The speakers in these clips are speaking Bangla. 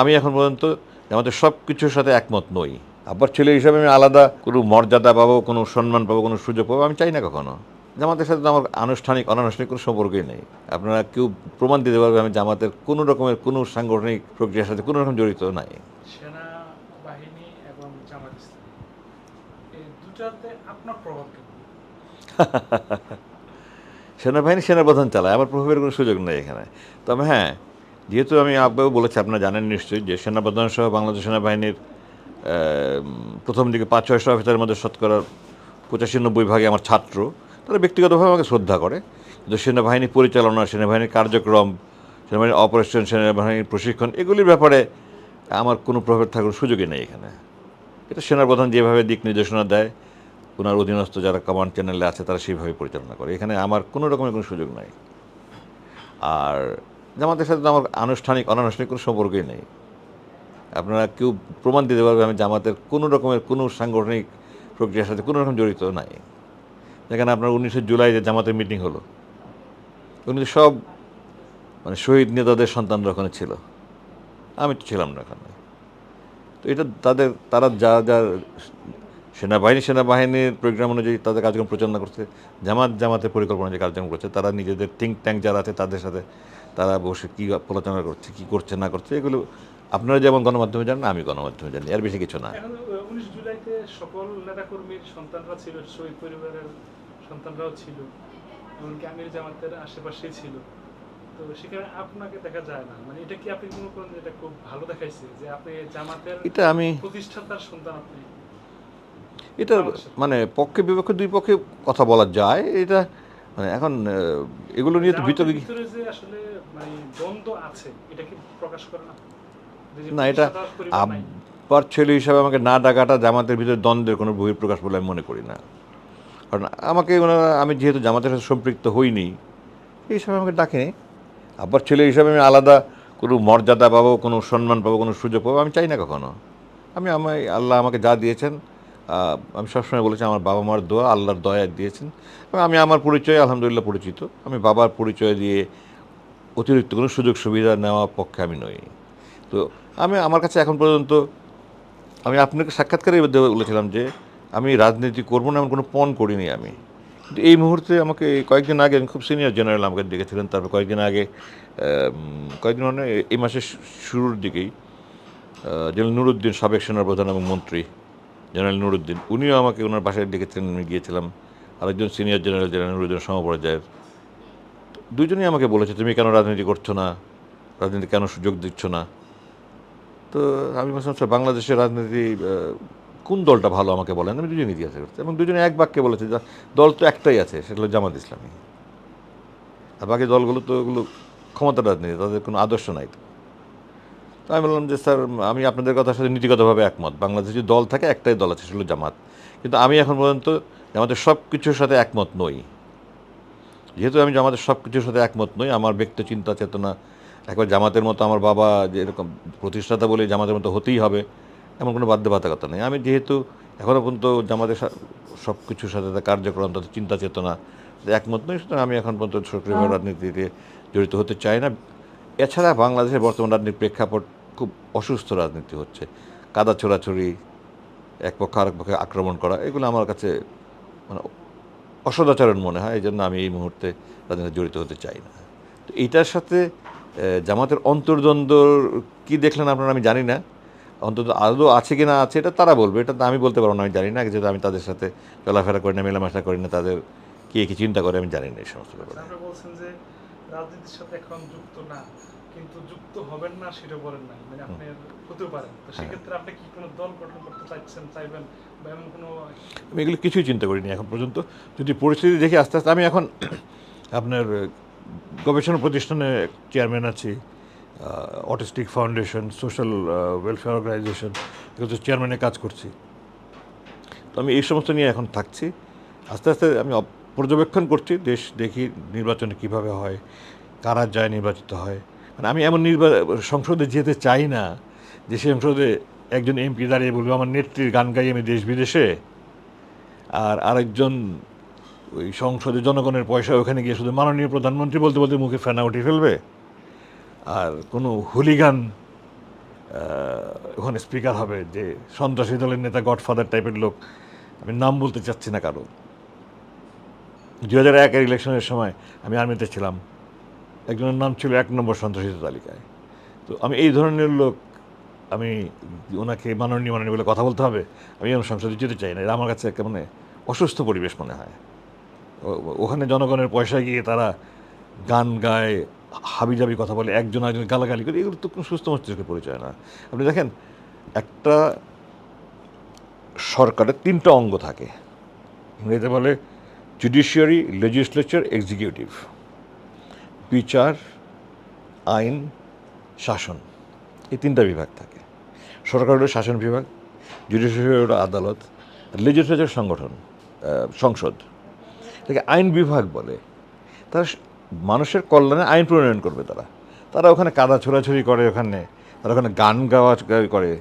আমি এখন পর্যন্ত আমাদের সব কিছুর সাথে একমত নই। আব্বার ছেলে হিসাবে আমি আলাদা কোনো মর্যাদা পাবো কোনো সম্মান পাবো কোনো সুযোগ পাবো আমি চাই না কখনো। জামাতের সাথে তো আমার আনুষ্ঠানিক অনানুষ্ঠানিক কোনো সম্পর্কই নেই। আপনারা কেউ প্রমাণ দিতে পারবে আমি জামাতের কোনো রকমের কোনো সাংগঠনিক প্রক্রিয়ার সাথে কোনো রকম জড়িত নাই। সেনাবাহিনী সেনাপ্রধান চালায় আমার প্রভাবের কোনো সুযোগ নেই এখানে। তবে হ্যাঁ যেহেতু আমি আব্বাও বলেছি, আপনারা জানেন নিশ্চয়ই যে সেনাপ্রধান সহ বাংলাদেশ সেনাবাহিনীর প্রথম দিকে পাঁচ ছয়শো অফিসারের মধ্যে শতকরা পঁচাশি নব্বই ভাগে আমার ছাত্র। তারা ব্যক্তিগতভাবে আমাকে শ্রদ্ধা করে। কিন্তু সেনাবাহিনী পরিচালনা, সেনাবাহিনীর কার্যক্রম সেনাবাহিনীর অপারেশন সেনাবাহিনীর প্রশিক্ষণ, এগুলির ব্যাপারে আমার কোনো প্রভাব থাকার সুযোগই নেই এখানে। এটা সেনাপ্রধান যেভাবে দিক নির্দেশনা দেয়, ওনার অধীনস্থ যারা কমান্ড চ্যানেলে আছে, তারা সেইভাবে পরিচালনা করে। এখানে আমার কোনো রকমের কোনো সুযোগ নাই। আর জামাতের সাথে তো আমার আনুষ্ঠানিক, অনানুষ্ঠানিক কোনো সম্পর্কই নেই। আপনারা কেউ প্রমাণ দিতে পারবে আমি জামাতের কোনো রকমের, কোনো সাংগঠনিক প্রক্রিয়ার সাথে কোনো রকম জড়িত নাই। যেখানে আপনার উনিশে জুলাই যে জামাতের মিটিং হলো, উনি সব মানে শহীদ নেতাদের সন্তানরা ওখানে ছিল। আমি তো ছিলাম না ওখানে। তো এটা তাদের, তারা যা যা সেনাবাহিনী, সেনাবাহিনীর প্রোগ্রাম অনুযায়ী তাদের কার্যক্রম পরিচালনা করছে, জামাত, জামাতের পরিকল্পনা যে কার্যক্রম করছে। তারা নিজেদের থিঙ্ক ট্যাঙ্ক যারা আছে তাদের সাথে তারা বসে কী আলোচনা করছে কী করছে না করছে এগুলো আপনারা যেমন গণমাধ্যমে জানেন আমি গণমাধ্যমে জানি আর বেশি কিছু না। উনিশ জুলাইতে সকল নেতাকর্মীর সন্তানরা ছিল শহীদ পরিবারের সন্তানরাও ছিল এমনকি আমির জামাতের আশেপাশেই ছিল। তো সেখানে আপনাকে দেখা যায় না। মানে এটা কি আপনি মনে করেন এটা খুব ভালো দেখাইছে যে আপনি জামাতের এটা আমি প্রতিষ্ঠাতার সন্তান আপনি? এটা মানে পক্ষে বিপক্ষে দুই পক্ষে কথা বলা যায়। এটা মানে এখন এগুলো নিয়ে তো বিতর্ক ভিতরে আসলে মানে দ্বন্দ্ব আছে এটা কি প্রকাশ করে না? এটা আব্বার ছেলে হিসাবে আমাকে না ডাকাটা জামাতের ভিতরে দ্বন্দ্বের কোনো বহিঃপ্রকাশ বলে আমি মনে করি না। কারণ আমাকে ওনারা আমি যেহেতু জামাতের সাথে সম্পৃক্ত হইনি এই হিসাবে আমাকে ডাকেনি। আব্বার ছেলে হিসাবে আমি আলাদা কোনো মর্যাদা পাবো কোনো সম্মান পাবো কোনো সুযোগ পাবো আমি চাই না কখনো। আমি আমায় আল্লাহ আমাকে যা দিয়েছেন আমি সবসময় বলেছি আমার বাবা মার দোয়া, আল্লাহর দয়া দিয়েছেন। এবং আমি আমার পরিচয়, আলহামদুলিল্লাহ পরিচিত। আমি বাবার পরিচয় দিয়ে অতিরিক্ত কোনো সুযোগ সুবিধা নেওয়া পক্ষে আমি নই। তো আমি আমার কাছে এখন পর্যন্ত আমি আপনাকে সাক্ষাৎকারে বলেছিলাম যে আমি রাজনীতি করব না, এমন কোনো পণ করিনি আমি। কিন্তু এই মুহূর্তে আমাকে কয়েকদিন আগে, খুব সিনিয়র জেনারেল আমাকে ডেকেছিলেন তারপর কয়েকদিন আগে কয়েকদিন মানে এই মাসের শুরুর দিকেই জেনারেল নুরুদ্দিন সাবেক সেনাপ্রধান এবং মন্ত্রী জেনারেল নুরুদ্দিন, উনিও আমাকে ওনার বাসায় ডেকেছিলেন আমি গিয়েছিলাম। আরেকজন সিনিয়র জেনারেল জেনারেল নুরুদ্দিন সমপর্যায়ের দুজনেই আমাকে বলেছে, তুমি কেন রাজনীতি করছ না? রাজনীতি কেন সুযোগ দিচ্ছ না? তো আমি বলছিলাম, স্যার বাংলাদেশের রাজনীতি কোন দলটা ভালো আমাকে বলেন? আমি দুজনে ইতিহাসে করছি। এবং দুজনে এক বাক্যে বলেছে, যে, দল তো একটাই আছে, সেটা হলো জামাত ইসলামী। আর বাকি দলগুলো তো ওগুলো ক্ষমতা রাজনীতি, তাদের কোনো আদর্শ নাই তো আমি বললাম যে স্যার আমি আপনাদের কথার সাথে নীতিগতভাবে একমত। বাংলাদেশে দল থাকে একটাই দল আছে সেটা হলো জামাত। কিন্তু আমি এখন পর্যন্ত জামাতের সব কিছুর সাথে একমত নই। যেহেতু আমি জামাতের সব কিছুর সাথে একমত নই আমার ব্যক্তি চিন্তা চেতনা একবার জামাতের মতো আমার বাবা যে এরকম প্রতিষ্ঠাতা বলে জামাতের মতো হতেই হবে এমন কোনো বাধ্যবাধকতা নেই। আমি যেহেতু এখনও পর্যন্ত জামাতের সব কিছুর সাথে কার্যক্রম তাদের চিন্তা চেতনা একমত নই সুতরাং আমি এখন পর্যন্ত সক্রিয়ভাবে রাজনীতিতে জড়িত হতে চাই না। এছাড়া বাংলাদেশের বর্তমান রাজনীতির প্রেক্ষাপট খুব অসুস্থ রাজনীতি হচ্ছে। কাদা ছোড়াছড়ি, এক পক্ষ আরেক পক্ষে আক্রমণ করা, এগুলো আমার কাছে মানে অসদাচরণ মনে হয় এই জন্য আমি এই মুহূর্তে রাজনীতিতে জড়িত হতে চাই না। তো এইটার সাথে জামাতের অন্তর্দ্বন্দ্ব কি দেখলেন আপনারা আমি জানি না। অন্তত আদৌ আছে কি না আছে, এটা তারা বলবে, এটা তো আমি বলতে পারব না, আমি জানি না যেহেতু আমি তাদের সাথে চলাফেরা করি না, মেলামেশা করি না, তাদের কে কী চিন্তা করে আমি জানি না এই সমস্ত ব্যাপারে। বলছেন যে রাজনীতির সাথে এখন যুক্ত না। কিন্তু যুক্ত হবেন না সেটা বলেন না মানে আপনি হতে পারেন। তো হ্যাঁ। সেক্ষেত্রে আপনি কি কোনো দল গঠন করতে চাইছেন চাইবেন বা এমন কোনো আমি এগুলো কিছুই চিন্তা করিনি এখন পর্যন্ত। যদি পরিস্থিতি দেখি আস্তে আস্তে আমি এখন আপনার গবেষণা প্রতিষ্ঠানে চেয়ারম্যান আছি autistic foundation social welfare organisation এগুলো চেয়ারম্যানে কাজ করছি। তো আমি এই সমস্ত নিয়ে এখন থাকছি। আস্তে আস্তে আমি পর্যবেক্ষণ করছি দেশ দেখি নির্বাচনে কীভাবে হয় কারা যায় নির্বাচিত হয়। মানে আমি এমন নির্বা সংসদে যেতে চাই না যে সংসদে একজন এমপি দাঁড়িয়ে বলবে, আমার নেত্রীর গান গাই আমি দেশ বিদেশে। আর আরেকজন ওই সংসদে জনগণের পয়সা ওখানে গিয়ে শুধু মাননীয় প্রধানমন্ত্রী বলতে বলতে মুখে ফেনা উঠে ফেলবে। আর কোনো হুলিগান ওখানে স্পিকার হবে যে সন্ত্রাসী দলের নেতা গডফাদার টাইপের লোক। আমি নাম বলতে চাচ্ছি না কারও। দু হাজার একের ইলেকশনের সময় আমি আর্মিতে ছিলাম। একজনের নাম ছিল এক নম্বর সন্ত্রাসী তালিকায়। তো আমি এই ধরনের লোক, আমি ওনাকে মাননীয় মাননীয় বলে কথা বলতে হবে, আমি এমন সংসদে যেতে চাই না। এটা আমার কাছে একটা মানে অসুস্থ পরিবেশ মনে হয়। ওখানে জনগণের পয়সা গিয়ে তারা গান গায়, হাবিজাবি কথা বলে, একজন একজন গালাগালি করে, এগুলো তো কোনো সুস্থ মস্তিষ্কের পরিচয় না। আপনি দেখেন, একটা সরকারের তিনটা অঙ্গ থাকে। ইংরেজিতে বলে জুডিশিয়ারি লেজিসলেচার এক্সিকিউটিভ বিচার, আইন, শাসন, এই তিনটা বিভাগ থাকে। সরকার হলো শাসন বিভাগ জুডিশিয়ারি হলো আদালত লেজিসলেচার সংগঠন সংসদ। এটাকে আইন বিভাগ বলে। তারা মানুষের কল্যাণে আইন প্রণয়ন করবে তারা। তারা ওখানে কাদা ছোড়াছুড়ি করে ওখানে, তারা ওখানে গান গাওয়া করে,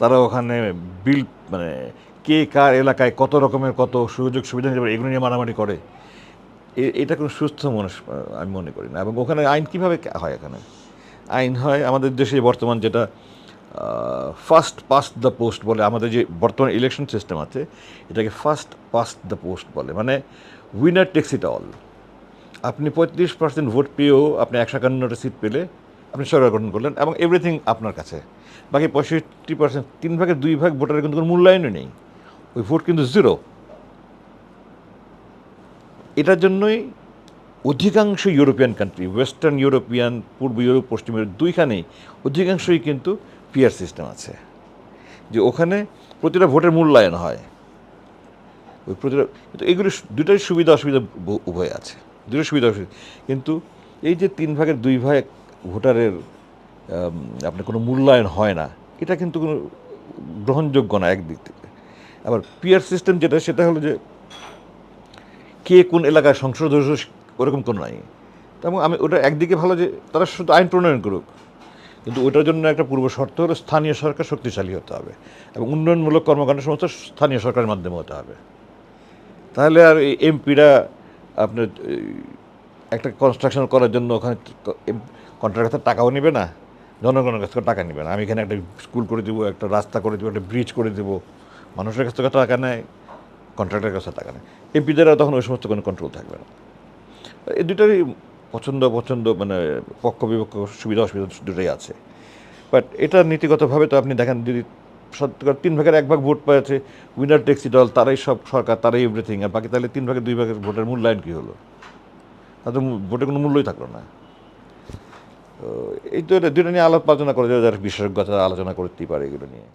তারা ওখানে বিল মানে কে কার এলাকায় কত রকমের কত সুযোগ সুবিধা এগুলো নিয়ে মারামারি করে। এটা কোনো সুস্থ মানুষ আমি মনে করি না। এবং ওখানে আইন কীভাবে হয় এখানে? আইন হয় আমাদের দেশে বর্তমান যেটা ফার্স্ট পাস্ট দ্য পোস্ট বলে, আমাদের যে বর্তমান ইলেকশন সিস্টেম আছে, এটাকে ফার্স্ট পাস্ট দ্য পোস্ট বলে। মানে উইনার টেক্স ইট অল আপনি পঁয়ত্রিশ পার্সেন্ট ভোট পেয়েও আপনি একশো একান্নটা সিট পেলে আপনি সরকার গঠন করলেন এবং এভরিথিং আপনার কাছে। বাকি পঁয়ষট্টি পার্সেন্ট তিন ভাগের দুই ভাগ ভোটারের কিন্তু কোনো মূল্যায়নই নেই। ওই ভোট কিন্তু জিরো এটার জন্যই অধিকাংশ ইউরোপিয়ান কান্ট্রি ওয়েস্টার্ন ইউরোপিয়ান পূর্ব ইউরোপ, পশ্চিম ইউরোপ দুইখানেই অধিকাংশই কিন্তু পিয়ার সিস্টেম আছে। যে ওখানে প্রতিটা ভোটের মূল্যায়ন হয়। ওই প্রতিটা কিন্তু এগুলো দুটাই সুবিধা অসুবিধা উভয় আছে। দুটো সুবিধা অসুবিধা। কিন্তু এই যে তিন ভাগের দুই ভাগ ভোটারের আপনার কোনো মূল্যায়ন হয় না, এটা কিন্তু কোনো গ্রহণযোগ্য না একদিক থেকে। আবার পিয়ার সিস্টেম যেটা, সেটা হলো যে কে কোন এলাকায় সংসদ ওরকম কোনো নাই। এবং আমি ওটা একদিকে ভালো যে তারা শুধু আইন প্রণয়ন করুক, কিন্তু ওটার জন্য একটা পূর্ব শর্ত হলো স্থানীয় সরকার শক্তিশালী হতে হবে এবং উন্নয়নমূলক কর্মকাণ্ড সমস্ত স্থানীয় সরকারের মাধ্যমে হতে হবে। তাহলে আর এমপিরা আপনার একটা কনস্ট্রাকশন করার জন্য ওখানে কন্ট্রাক্টের টাকাও নেবে না, জনগণের কাছ থেকে টাকা নেবে না। আমি এখানে একটা স্কুল করে দেবো, একটা রাস্তা করে দেবো, একটা ব্রিজ করে দেবো। মানুষের কাছ থেকে টাকা নেয়। কন্ট্রাক্টের কাছে টাকা নেয় এমপিদেরও তখন ওই সমস্ত কোনো কন্ট্রোল থাকবে না। এই দুটারই পছন্দ পছন্দ মানে পক্ষ বিপক্ষ সুবিধা, অসুবিধা দুটোই আছে। বাট এটা নীতিগতভাবে তো আপনি দেখেন, যদি শতকরা তিন ভাগের এক ভাগ ভোট পেয়েছে উইনার ট্যাক্সি দল তারাই সব সরকার, তারাই এভরিথিং আর বাকি তাহলে তিন ভাগের, দুই ভাগের ভোটের মূল্যায়ন কী হলো? তাদের ভোটের কোনো মূল্যই থাকল না। এই তো দুটো নিয়ে আলাপ আলোচনা করে যারা বিশেষজ্ঞ তারা আলোচনা করতেই পারে এগুলো নিয়ে।